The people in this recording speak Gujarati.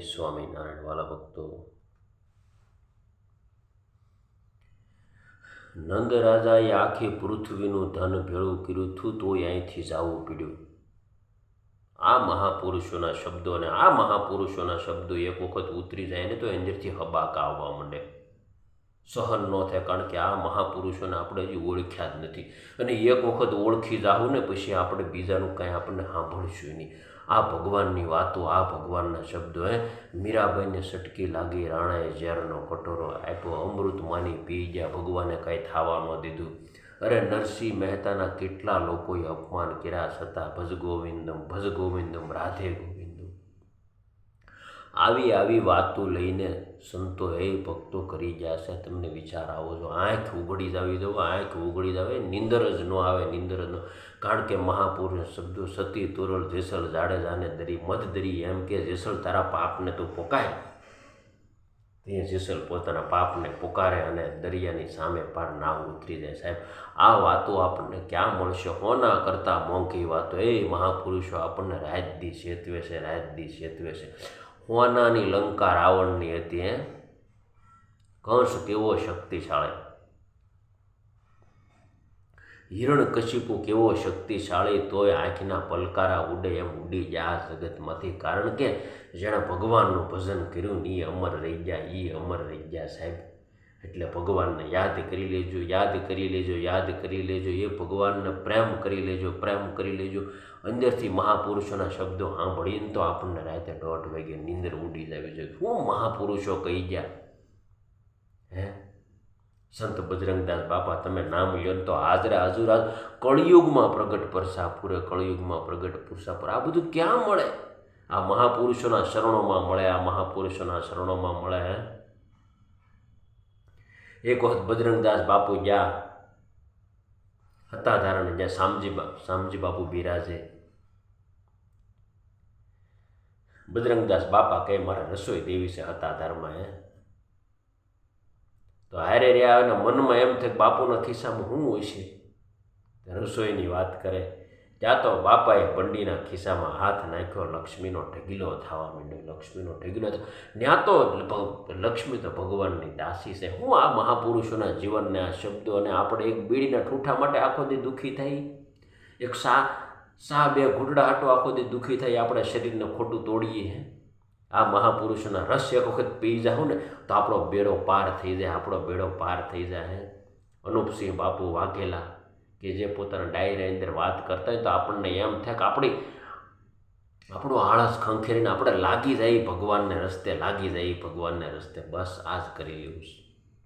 સ્વામિનારાયણ વાલા ભક્તો. નંદ રાજાએ આખી પૃથ્વીનું ધન ભેળું કર્યું હતું તોય અહીંથી જવું પડ્યું. આ મહાપુરુષોના શબ્દો અને આ મહાપુરુષોના શબ્દો એક વખત ઉતરી જાય ને તો અંદરથી હબાકા આવવા માંડે. સહન ન થાય, કારણ કે આ મહાપુરુષોને આપણે હજી ઓળખ્યા જ નથી. અને એક વખત ઓળખી જાઉં ને, પછી આપણે બીજાનું કાંઈ આપણને સાંભળશું નહીં. આ ભગવાનની વાતો, આ ભગવાનના શબ્દો, હે. મીરાબાઈને સટકી લાગી રાણાએ ઝેરનો કટોરો આપ્યો. અમૃત માની પી ગયા. ભગવાને કાંઈ થવા ન દીધું. અરે નરસિંહ મહેતાના કેટલા લોકોએ અપમાન કર્યા છતાં ભજ ગોવિંદમ ભજ ગોવિંદમ રાધે ગોવિંદમ આવી આવી વાતો લઈને સંતો એ ભક્તો કરી જશે. તમને વિચાર આવો છો, આંખ ઉગડી જાવી દો આંખ ઉગડી જાવે, નીંદર જ ન આવે, નીંદર જ ન. કારણ કે મહાપુરુષ શબ્દો સતી, તોરલ, જેસલ જાડેજાને દરી, મધ, દરી, એમ કે જેસલ તારા પાપને તો પોકાય તે જેસલ પોતાના પાપને પોકારે અને દરિયાની સામે પાર નાવ ઉતરી જાય. સાહેબ, આ વાતો આપણને ક્યાં મળશે? હોના કરતાં મોંઘી વાતો. એ મહાપુરુષો આપણને રાજદી સેતવે છે રાજદી સેતવે છે. હોનાની લંકા રાવણની હતી, હે? કંસ કેવો શક્તિશાળી? હિરણ કશિપુ કેવો શક્તિશાળી, તોય આંખના પલકારા ઉડે એમ ઉડી આ જગતમાંથી. કારણ કે જેણે ભગવાનનું ભજન કર્યું એ અમર રહી ગયા એ અમર રહી ગયા, સાહેબ. એટલે ભગવાનને યાદ કરી લેજો, યાદ કરી લેજો, યાદ કરી લેજો, એ ભગવાનને પ્રેમ કરી લેજો, પ્રેમ કરી લેજો. અંદરથી મહાપુરુષોના શબ્દો સાંભળીને તો આપણને રાતે દોઢ વાગે નીંદર ઉડી જાય જોઈએ શું મહાપુરુષો કહી ગયા? હે? સંત બજરંગદાસ બાપા, તમે નામ લ્યો તો હાજરે હજુરાજ કળિયુગમાં પ્રગટ પરસાપુરે, કળિયુગમાં પ્રગટ પુરસાપુર. આ બધું ક્યાં મળે? આ મહાપુરુષોના શરણોમાં મળે, આ મહાપુરુષોના શરણોમાં મળે, હે? એક વખત બજરંગદાસ બાપુ ગયા હતા ધારણ, જ્યાં શામજી શામજી બાપુ બિરાજે. બજરંગદાસ બાપા કહે, મારે રસોઈ દેવી છે હતા ધારમાં, હે. તો હારે રહ્યા અને મનમાં એમ થાય બાપુના ખિસ્સામાં શું હોય છે? રસોઈની વાત કરે. ત્યાં તો બાપાએ બંડીના ખિસ્સામાં હાથ નાખ્યો, લક્ષ્મીનો ઢગીલો થવા માંડ્યો, લક્ષ્મીનો ઢગીલો ત્યાં તો લક્ષ્મી તો ભગવાનની દાસી છે. હું આ મહાપુરુષોના જીવનને, આ શબ્દો અને આપણે એક બીડીના ઠૂઠા માટે આખો દી દુઃખી થઈ? એક સા સા બે ઘૂંટડા હાટો આખો દી દુઃખી થઈ આપણે શરીરને ખોટું તોડીએ હે? આ મહાપુરુષોના રસ એક વખત પી જાઉં ને, તો આપણો બેડો પાર થઈ જાય, આપણો બેડો પાર થઈ જાય હે? અનુપસિંહ બાપુ વાઘેલા કે જે પોતાના ડાયરી અંદર વાત કરતા હોય તો આપણને એમ થાય કે આપણી આપણું આળસ ખંખેરીને આપણે લાગી જાય ભગવાનને રસ્તે, લાગી જાય ભગવાનને રસ્તે. બસ આ જ કરી લેવું છે.